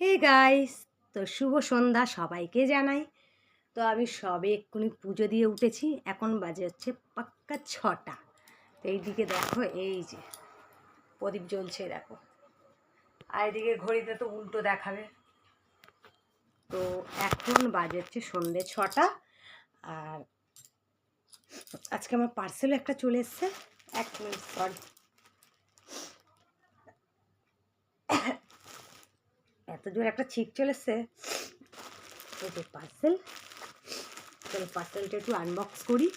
Hey guys, তো শুভ সন্ধ্যা সবাইকে জানাই। তো আমি সবে এক্ষুনি পুজো দিয়ে উঠেছি, এখন বাজে হচ্ছে পাক্কা ছটা। তো এইদিকে দেখো, এই যে প্রদীপ জ্বলছে, দেখো। আর এদিকে ঘড়িতে তো উল্টো দেখাবে। তো এখন বাজে হচ্ছে সন্ধ্যে ছটা। আর আজকে আমার পার্সেল একটা চলে এসছে। এক মিনিট সরি এত জোর একটা ছিক চলেছে। যে পার্সেল চলো পার্সেলটা একটু আনবক্স করি।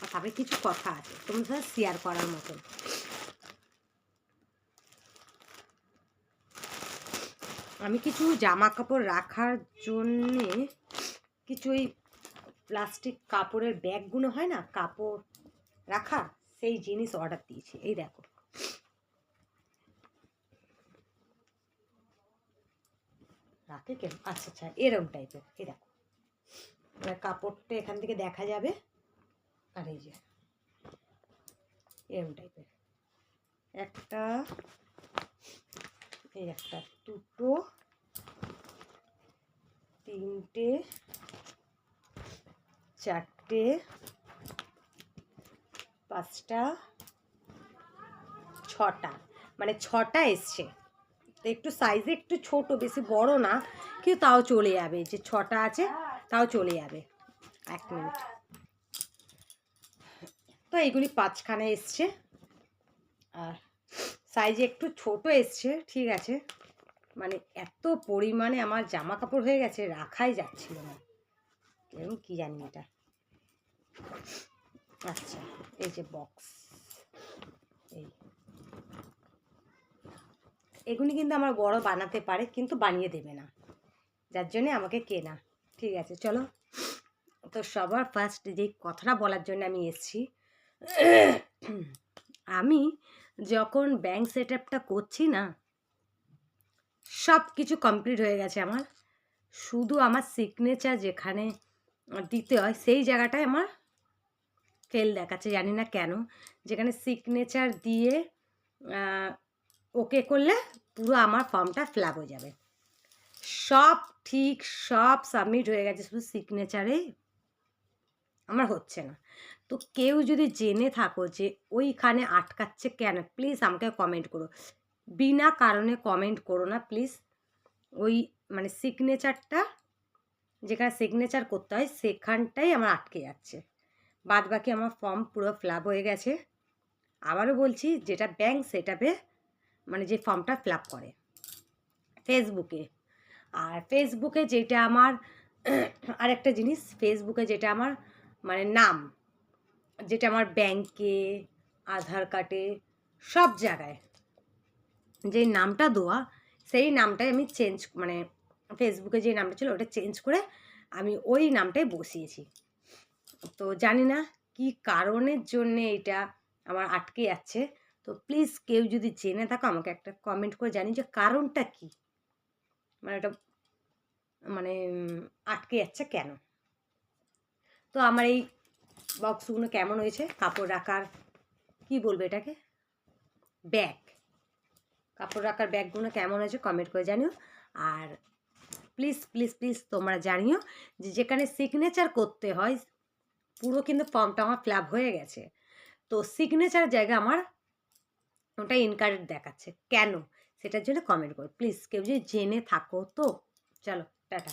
আর তারপরে কিছু কথা আছে তোমার সাথে শেয়ার করার মতন। আমি কিছু জামা কাপড় রাখার জন্যে কিছু ওই প্লাস্টিক কাপড়ের ব্যাগগুলো হয় না, কাপড় রাখা, সেই জিনিস অর্ডার দিয়েছি। এই দেখো। রাখে কেন? আচ্ছা আচ্ছা এরকম টাইপের এই দেখো। এবার কাপড়টা এখান থেকে দেখা যাবে। আর এই যে, এরকম টাইপের একটা, এই একটা, দুটো, তিনটে, চারটে, পাঁচটা, ছটা। মানে ছটা এসছে। একটু সাইজে একটু ছোট, বেশি বড় না, কিন্তু তাও চলে যাবে। যে ছটা আছে, তাও চলে যাবে। এক মিনিট তো এইগুলি পাঁচখানে এসছে। আর সাইজে একটু ছোট এসছে, ঠিক আছে। মানে এত পরিমাণে আমার জামা কাপড় হয়ে গেছে, রাখাই যাচ্ছিল না। এরকম কী জানি এটা? আচ্ছা এই যে বক্স এই। এগুলি কিন্তু আমার বড় বানাতে পারে, কিন্তু বানিয়ে দেবে না। যার জন্যে আমাকে কেনা। ঠিক আছে, চলো। তো সবার ফার্স্ট যেই কথাটা বলার জন্য আমি এসছি। আমি যখন ব্যাংক সেট আপটা করছি না সব কিছু কমপ্লিট হয়ে গেছে আমার। শুধু আমার সিগনেচার যেখানে দিতে হয়, সেই জায়গাটায় আমার ফেল দেখাচ্ছে, জানি না কেন। যেখানে সিগনেচার দিয়ে ওকে করলে পুরো আমার ফর্মটা ফ্ল্যাপ হয়ে যাবে। সব ঠিক, সব সাবমিট হয়ে গেছে, শুধু সিগনেচারে আমার হচ্ছে না। তো কেউ যদি জেনে থাকো যে ওইখানে আটকাচ্ছে কেন প্লিজ আমাকে কমেন্ট করো। বিনা কারণে কমেন্ট করো না প্লিজ ওই মানে সিগনেচারটা যেখানে সিগনেচার করতে হয়, সেখানটাই আমার আটকে যাচ্ছে। বাদ বাকি আমার ফর্ম পুরো ফ্ল্যাপ হয়ে গেছে। আবারও বলছি, যেটা ব্যাংক সেটাপে মানে যে ফর্মটা ফিল করে। ফেসবুকে আর ফেসবুকে যেটা আমার, আরেকটা জিনিস ফেসবুকে যেটা আমার মানে নাম, যেটা আমার ব্যাংকে আধার কার্ডে সব জায়গায় যে নামটা দেওয়া, সেই নামটাই আমি চেঞ্জ মানে ফেসবুকে যে নামটা ছিল ওটা চেঞ্জ করে আমি ওই নামটাই বসিয়েছি। তো জানি না কি কারণের জন্যে এটা আমার আটকে যাচ্ছে। তো প্লিজ কেউ যদি জেনে থাকো, আমাকে একটা কমেন্ট করে জানি যে কারণটা কি? মানে এটা মানে আটকে যাচ্ছে কেন? তো আমার এই বক্সগুলো কেমন হয়েছে? কাপড় রাখার, কি বলব এটাকে? ব্যাগ কাপড় রাখার ব্যাগগুলো কেমন হয়েছে কমেন্ট করে জানিও। আর প্লিজ প্লিজ প্লিজ তোমরা জানিও যে যেখানে সিগনেচার করতে হয়, পুরো কিন্তু ফর্মটা আমার ফ্ল্যাপ হয়ে গেছে। তো সিগনেচার জায়গা আমার ওটা ইনকারেক্ট দেখাচ্ছে। কেন? সেটার জন্য কমেন্ট করো। প্লিজ কেউ যদি জেনে থাকো তো। চলো, টাটা।